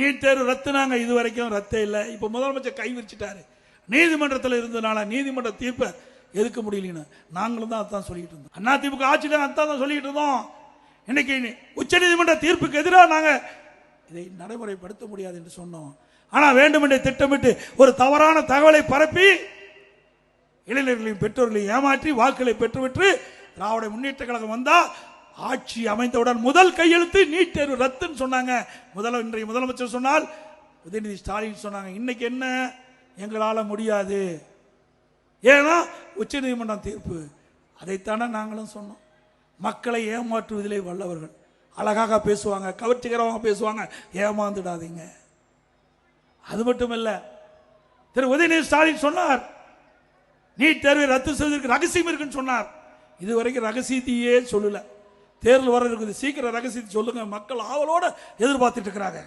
NEET தேர்வு ரத்துனாங்க இது வரைக்கும் ரத்தே இல்லை. இப்போ முதலமைச்சர் கை விரிச்சிட்டாரு. நீதிமன்றத்தில் இருந்தனால நீதிமன்ற தீர்ப்பை எதுக்க முடியலன்னு நாங்களும் தான் அதான் சொல்லிட்டு இருந்தோம். அண்ணா திமுக ஆட்சியில் அதான் தான் சொல்லிட்டு இருந்தோம். இன்னைக்கு உச்ச நீதிமன்ற தீர்ப்புக்கு எதிராக நாங்கள் இதை நடைமுறைப்படுத்த முடியாது என்று சொன்னோம். ஆனால் வேண்டுமென்றே திட்டமிட்டு ஒரு தவறான தகவலை பரப்பி இளைஞர்களையும் பெற்றோர்களையும் ஏமாற்றி வாக்குகளை பெற்றுவிட்டு திராவிட முன்னேற்ற கழகம் வந்தால் ஆட்சி அமைந்தவுடன் முதல் கையெழுத்து நீட் தேர்வு ரத்துன்னு சொன்னாங்க. முதல இன்றைய முதலமைச்சர் சொன்னால் உதயநிதி ஸ்டாலின் சொன்னாங்க இன்னைக்கு என்ன? எங்களால் முடியாது. ஏன்னா உச்சநீதிமன்றம் தீர்ப்பு. அதைத்தானே நாங்களும் சொன்னோம். மக்களை ஏமாற்றுவதிலே வல்லவர்கள். அழகாக பேசுவாங்க கவர்ச்சிகரமாக பேசுவாங்க. ஏமாந்துடாதீங்க. அது மட்டும் இல்லை திரு உதயநிதி ஸ்டாலின் சொன்னார். நீட் தேர்வை ரத்து செய்வதற்கு ரகசியம் இருக்குன்னு சொன்னார். இதுவரைக்கும் ரகசியத்தையே சொல்லல. தேர்தல் வர இருக்குது. சீக்கிரம் ரகசியத்தை சொல்லுங்க. மக்கள் ஆவலோட எதிர்பார்த்துட்டு இருக்கிறாங்க.